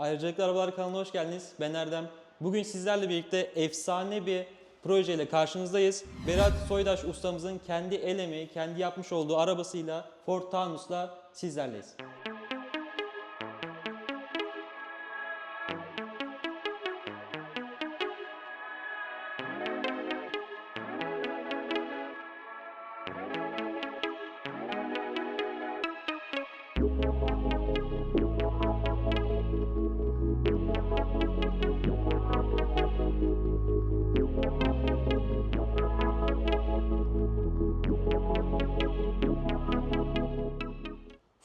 Ayrıcalıklı Arabalar kanalına hoş geldiniz. Ben Erdem. Bugün sizlerle birlikte efsane bir projeyle karşınızdayız. Berat Soydaş ustamızın kendi el emeği, kendi yapmış olduğu arabasıyla Ford Taunus'la sizlerleyiz.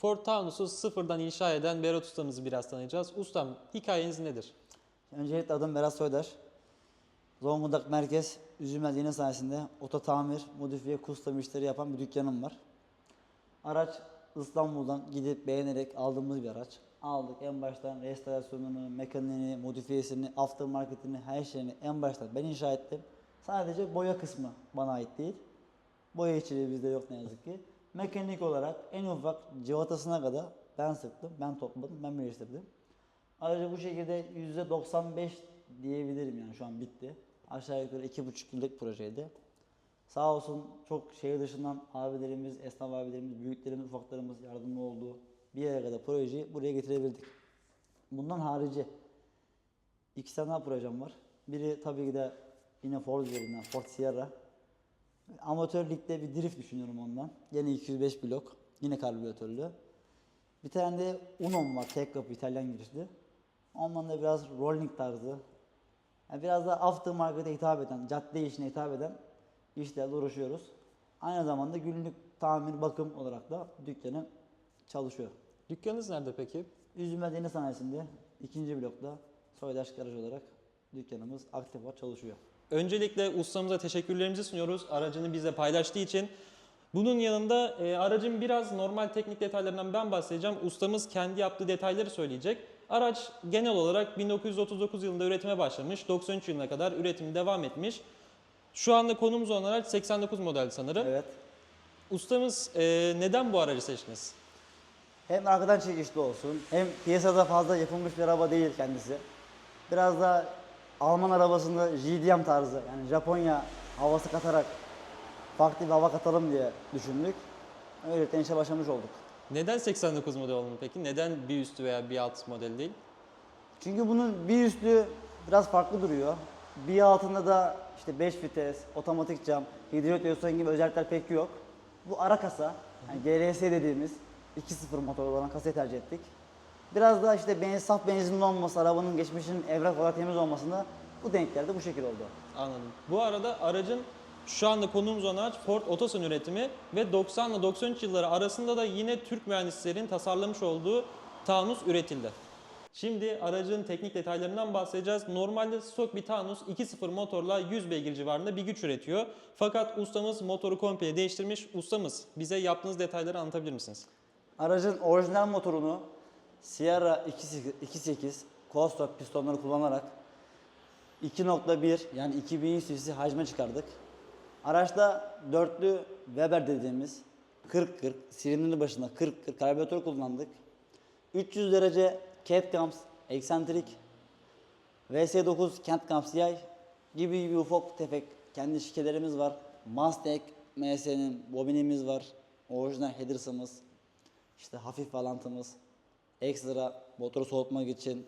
Ford Taunus'u sıfırdan inşa eden Berat ustamızı biraz tanıyacağız. Ustam hikayeniz nedir? Öncelikle adım Berat Soydaş. Zonguldak Merkez Üzülmez Yeni sayesinde oto tamir, modifiye, custom işleri yapan bir dükkanım var. Araç İstanbul'dan gidip beğenerek aldığımız bir araç. Aldık en baştan restorasyonunu, mekaniğini, modifiyesini, aftermarketini, her şeyini en baştan ben inşa ettim. Sadece boya kısmı bana ait değil. Boya içeriği bizde yok ne yazık ki. Mekanik olarak en ufak cıvatasına kadar ben sıktım, ben topladım, ben birleştirdim. Ayrıca bu şekilde %95 diyebilirim yani şu an bitti. Aşağı yukarı iki buçuk yıllık projeydi. Sağ olsun çok şehir dışından abilerimiz, esnaf abilerimiz, büyüklerimiz, ufaklarımız yardımcı oldu. Bir yere kadar projeyi buraya getirebildik. Bundan harici iki tane daha projem var. Biri tabii ki de yine Ford üzerinden, Ford Sierra. Amatör ligde bir drift düşünüyorum ondan. Yine 205 blok, yine karbüratörlü. Bir tane de Uno'm var, tek kapı İtalyan girişli. Ondan da biraz rolling tarzı. Yani biraz da aftermarket'e hitap eden, cadde işine hitap eden işlerle uğraşıyoruz. Aynı zamanda günlük tamir, bakım olarak da dükkanım çalışıyor. Dükkanınız nerede peki? Üzülmez Yeni Sanayisi'nde ikinci blokta Soydaş Garaj olarak dükkanımız aktif var, çalışıyor. Öncelikle ustamıza teşekkürlerimizi sunuyoruz aracını bize paylaştığı için. Bunun yanında e, aracın biraz normal teknik detaylarından ben bahsedeceğim. Ustamız kendi yaptığı detayları söyleyecek. Araç genel olarak 1939 yılında üretime başlamış. 93 yılına kadar üretimi devam etmiş. Şu anda konumuz olan araç 89 model sanırım. Evet. Ustamız e, neden bu aracı seçtiniz? Hem arkadan çekişli olsun, hem piyasada fazla yapılmış bir araba değil kendisi. Biraz da Alman arabasında JDM tarzı, yani Japonya havası katarak farklı bir hava katalım diye düşündük. Öylelikle işe başlamış olduk. Neden 89 model olmadı peki? Neden bir üstü veya bir alt model değil? Çünkü bunun bir üstü biraz farklı duruyor. Bir altında da işte 5 vites, otomatik cam, hidrolik direksiyon gibi özellikler pek yok. Bu ara kasa, yani GRS dediğimiz 2.0 motor olan kasayı tercih ettik. Biraz da işte benzin, saf benzinli olması, arabanın geçmişinin evrak olarak temiz olmasında bu denk geldi, bu şekil oldu. Anladım. Bu arada aracın şu anda konumuz olan araç Ford Otosan üretimi ve 90 ile 93 yılları arasında da yine Türk mühendislerin tasarlamış olduğu Taunus üretildi. Şimdi aracın teknik detaylarından bahsedeceğiz. Normalde stok bir Taunus 2.0 motorla 100 beygir civarında bir güç üretiyor. Fakat ustamız motoru komple değiştirmiş. Ustamız bize yaptığınız detayları anlatabilir misiniz? Aracın orijinal motorunu Sierra 2.8 Costa pistonları kullanarak 2.1 yani 2100 cc hacme çıkardık. Araçta dörtlü Weber dediğimiz 40-40 silindirin başında 40-40 karbüratör kullandık. 300 derece cat cams, eksantrik, VS9 kent cams yay gibi gibi ufak tefek kendi şikelerimiz var. Mustang MS'nin bobinimiz var. Orijinal headers'ımız, işte hafif bağlantımız, ekstra motoru soğutmak için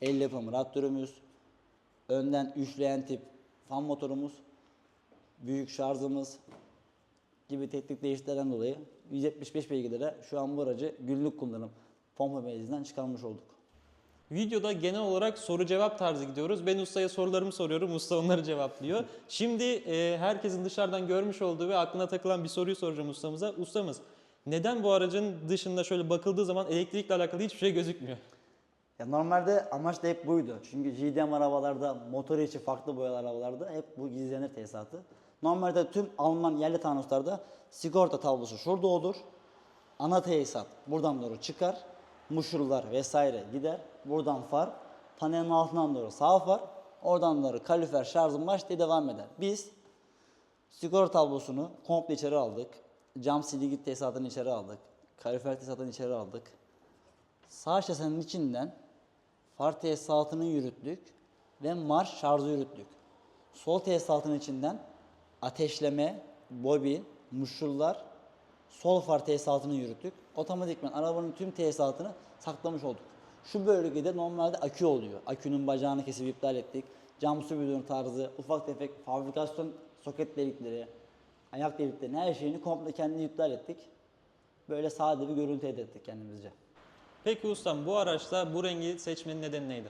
el yapımı radyatörümüz, önden üçleyen tip fan motorumuz, büyük şarjımız gibi teknik değişikliklerden dolayı 175 beygirlere şu an bu aracı günlük kullanım pompa meclisinden çıkarmış olduk. Videoda genel olarak soru cevap tarzı gidiyoruz. Ben ustaya sorularımı soruyorum, usta onları cevaplıyor. Şimdi e, herkesin dışarıdan görmüş olduğu ve aklına takılan bir soruyu soracağım ustamıza. Ustamız, neden bu aracın dışında şöyle bakıldığı zaman elektrikle alakalı hiçbir şey gözükmüyor? Ya normalde amaç da hep buydu. Çünkü GDM arabalarda, motor içi farklı boyalı arabalarda hep bu gizlenir tesisatı. Normalde tüm Alman yerli tanuslarda sigorta tablosu şurada olur. Ana tesisat buradan doğru çıkar. Muşurlar vesaire gider. Buradan far. Panelin altından doğru sağ far. Oradan doğru kalifer şarjın baş diye devam eder. Biz sigorta tablosunu komple içeri aldık. Cam silgi tesisatını içeri aldık. Kalifer tesisatını içeri aldık. Sağ şasenin içinden far tesisatını yürüttük ve marş şarjı yürüttük. Sol tesisatın içinden ateşleme, bobin, muşullar, sol far tesisatını yürüttük. Otomatikman arabanın tüm tesisatını saklamış olduk. Şu bölgede normalde akü oluyor. Akünün bacağını kesip iptal ettik. Cam bidonu tarzı, ufak tefek fabrikasyon soket delikleri, ayak delikleri her şeyini komple kendini iptal ettik. Böyle sade bir görüntü elde ettik kendimizce. Peki ustam bu araçta bu rengi seçmenin nedeni neydi?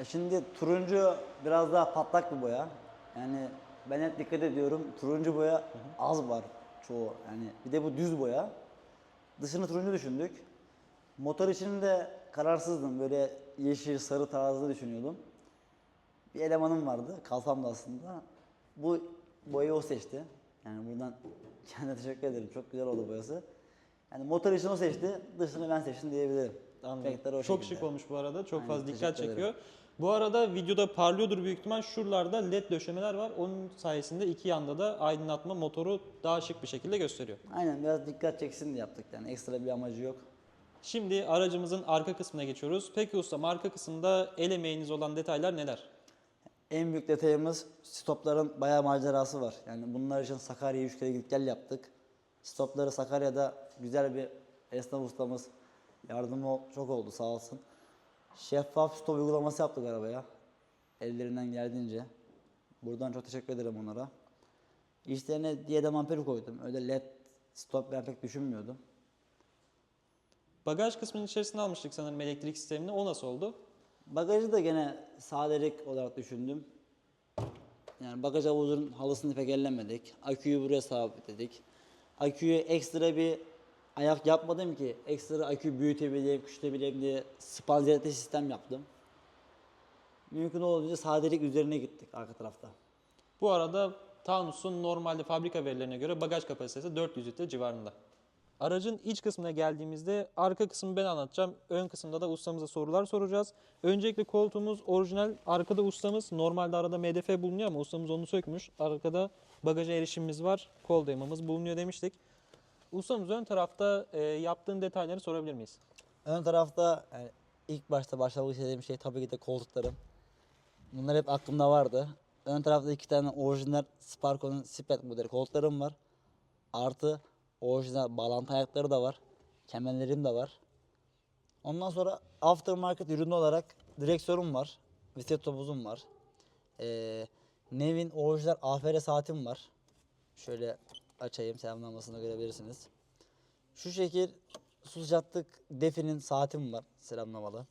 E şimdi turuncu biraz daha patlak bir boya. Yani ben hep dikkat ediyorum. Turuncu boya az var çoğu. Yani bir de bu düz boya. Dışını turuncu düşündük. Motor için de kararsızdım. Böyle yeşil, sarı tarzı düşünüyordum. Bir elemanım vardı. Kalsam da aslında. Bu boyayı o seçti. Yani buradan kendine teşekkür ederim. Çok güzel oldu boyası. Yani motor için o seçti. Dışını ben seçtim diyebilirim. Anladım. Renkler o Çok şekilde. şık olmuş bu arada. Çok Aynen, fazla dikkat teşekkür çekiyor. Bu arada videoda parlıyordur büyük ihtimal. Şuralarda led döşemeler var. Onun sayesinde iki yanda da aydınlatma motoru daha şık bir şekilde gösteriyor. Aynen biraz dikkat çeksin diye yaptık yani ekstra bir amacı yok. Şimdi aracımızın arka kısmına geçiyoruz. Peki ustam arka kısımda el emeğiniz olan detaylar neler? En büyük detayımız stopların bayağı macerası var. Yani bunlar için Sakarya'ya 3 kere gidip gel yaptık. Stopları Sakarya'da güzel bir esnaf ustamız yardımı çok oldu sağ olsun. Şeffaf stop uygulaması yaptık arabaya. Ellerinden geldiğince. Buradan çok teşekkür ederim onlara. İşlerine diyedem amperi koydum. Öyle led stop ben pek düşünmüyordum. Bagaj kısmının içerisine almıştık sanırım elektrik sistemini. O nasıl oldu? Bagajı da gene sadelik olarak düşündüm. Yani bagaj havuzunun halısını pek ellemedik. Aküyü buraya sabitledik. Aküye ekstra bir ayak yapmadım ki ekstra akü büyütebileyim, küçültebileyim diye spanziyete sistem yaptım. Mümkün olduğunca sadelik üzerine gittik arka tarafta. Bu arada Taunus'un normalde fabrika verilerine göre bagaj kapasitesi 400 litre civarında. Aracın iç kısmına geldiğimizde arka kısmı ben anlatacağım. Ön kısımda da ustamıza sorular soracağız. Öncelikle koltuğumuz orijinal. Arkada ustamız normalde arada MDF bulunuyor ama ustamız onu sökmüş. Arkada bagaja erişimimiz var. Kol dayamamız bulunuyor demiştik. Ustamız ön tarafta e, yaptığın detayları sorabilir miyiz? Ön tarafta yani ilk başta başlamak istediğim şey tabii ki de koltuklarım. Bunlar hep aklımda vardı. Ön tarafta iki tane orijinal Sparco'nun Spet modeli koltuklarım var. Artı orijinal bağlantı ayakları da var. Kemerlerim de var. Ondan sonra aftermarket ürünü olarak direksiyonum var. Vites topuzum var. Ee, Nevin orijinal AFR saatim var. Şöyle açayım selamlamasını görebilirsiniz. Şu şekil su sıcaklık definin saatim var selamlamalı.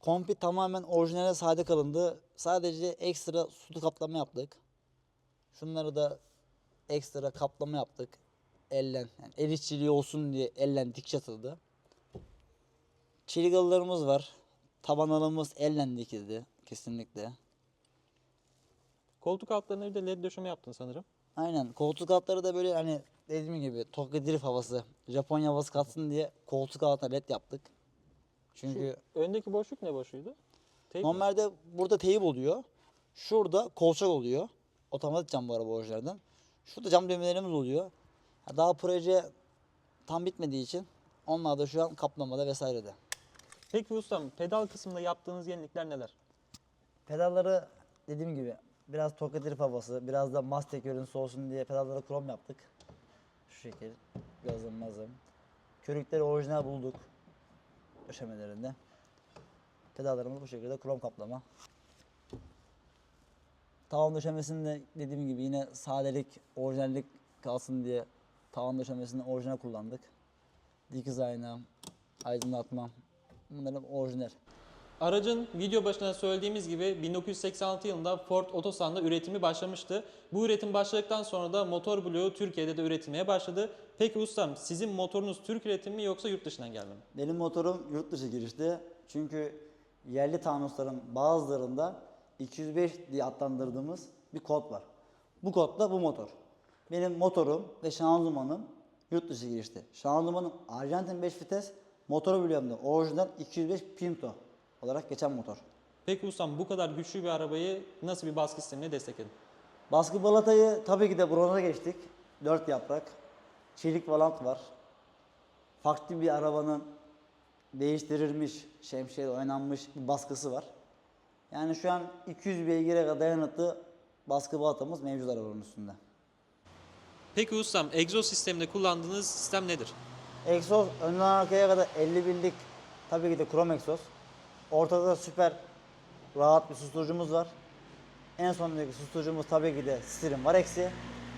Kompi tamamen orijinale sade kalındı. Sadece ekstra su kaplama yaptık. Şunları da ekstra kaplama yaptık. Ellen, yani el işçiliği olsun diye ellen dik çatıldı. Çelik halılarımız var. Taban halımız ellen dikildi kesinlikle. Koltuk altlarına bir de led döşeme yaptın sanırım. Aynen. Koltuk altları da böyle hani dediğim gibi Tokyo Drift havası, Japonya havası katsın diye koltuk altına led yaptık. Çünkü Öndeki boşluk ne boşluğuydu? Teyp mi? normalde burada teyip oluyor. Şurada kolçak oluyor. Otomatik cam bu araba orijinalden. Şurada cam düğmelerimiz oluyor. Ha, Daha proje tam bitmediği için onlar da şu an kaplamada vesairede. Peki ustam pedal kısmında yaptığınız yenilikler neler? Pedalları dediğim gibi biraz Tokyo Drift havası, biraz da Mustang görüntüsü olsun diye pedallara krom yaptık. Şu şekil. Gazım mazım. Körükleri orijinal bulduk. Döşemelerinde. Pedallarımız bu şekilde krom kaplama. Tavan döşemesinde dediğim gibi yine sadelik, orijinallik kalsın diye tavan döşemesini orijinal kullandık. Dikiz ayna, aydınlatma. Bunların orijinal. Aracın video başına söylediğimiz gibi 1986 yılında Ford Otosan'da üretimi başlamıştı. Bu üretim başladıktan sonra da motor bloğu Türkiye'de de üretilmeye başladı. Peki ustam sizin motorunuz Türk üretimi mi yoksa yurt dışından gelme mi? Benim motorum yurt dışı girişti. Çünkü yerli Taunus'ların bazılarında 205 diye adlandırdığımız bir kod var. Bu kodla bu motor. Benim motorum ve şanzımanım yurt dışı girişti. Şanzımanım Arjantin 5 vites, motoru biliyorum da orijinal 205 Pinto olarak geçen motor. Peki ustam bu kadar güçlü bir arabayı nasıl bir baskı sistemine destekledin? Baskı balatayı tabii ki de bronza geçtik. 4 yaprak. Çelik valant var. Farklı bir arabanın değiştirilmiş, şemsiye oynanmış bir baskısı var. Yani şu an 200 beygire kadar dayanıklı baskı balatamız mevcut arabanın üstünde. Peki ustam egzoz sisteminde kullandığınız sistem nedir? Egzoz önden arkaya kadar 50 binlik tabii ki de krom egzoz. Ortada da süper rahat bir susturucumuz var. En sondaki susturucumuz tabii ki de Stir'in var eksi.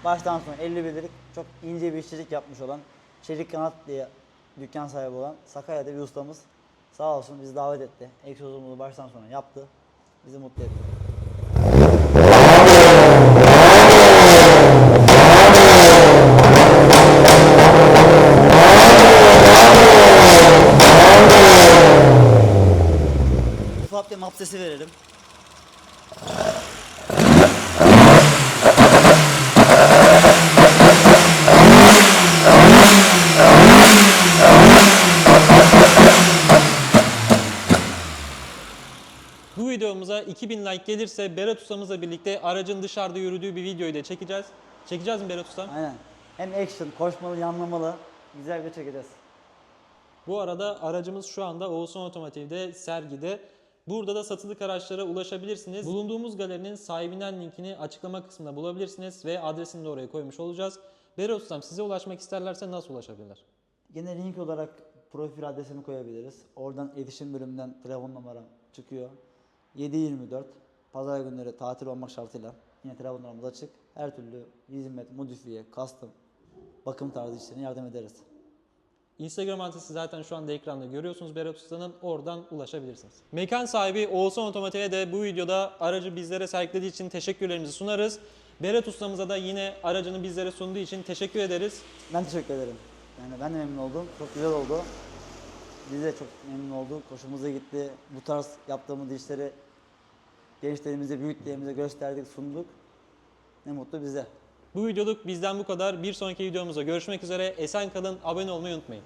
Baştan sona 50 binlik çok ince bir işçilik yapmış olan Çelik Kanat diye dükkan sahibi olan Sakarya'da bir ustamız sağ olsun bizi davet etti. Egzozumuzu baştan sona yaptı. Bizi mutlu etti. Sesi verelim. Bu videomuza 2000 like gelirse Berat ustamızla birlikte aracın dışarıda yürüdüğü bir videoyu da çekeceğiz. Çekeceğiz mi Berat ustam? Aynen. Hem action, koşmalı, yanlamalı. Güzel bir çekeceğiz. Bu arada aracımız şu anda Oğuzhan Otomotiv'de sergide. Burada da satılık araçlara ulaşabilirsiniz. Bulunduğumuz galerinin sahibinden linkini açıklama kısmında bulabilirsiniz ve adresini de oraya koymuş olacağız. Berat ustam size ulaşmak isterlerse nasıl ulaşabilirler? Yine link olarak profil adresimi koyabiliriz. Oradan iletişim bölümünden telefon numaram çıkıyor. 724 pazar günleri tatil olmak şartıyla yine telefon numaramız açık. Her türlü hizmet, modifiye, custom, bakım tarzı işlerine yardım ederiz. Instagram adresi zaten şu anda ekranda görüyorsunuz Berat Usta'nın oradan ulaşabilirsiniz. Mekan sahibi Oğuzhan Otomotiv'e de bu videoda aracı bizlere sergilediği için teşekkürlerimizi sunarız. Berat Usta'mıza da yine aracını bizlere sunduğu için teşekkür ederiz. Ben teşekkür ederim. Yani ben de memnun oldum. Çok güzel oldu. Biz de çok memnun olduk. Hoşumuza gitti. Bu tarz yaptığımız işleri gençlerimize, büyüklerimize gösterdik, sunduk. Ne mutlu bize. Bu videoluk bizden bu kadar. Bir sonraki videomuzda görüşmek üzere. Esen kalın, abone olmayı unutmayın.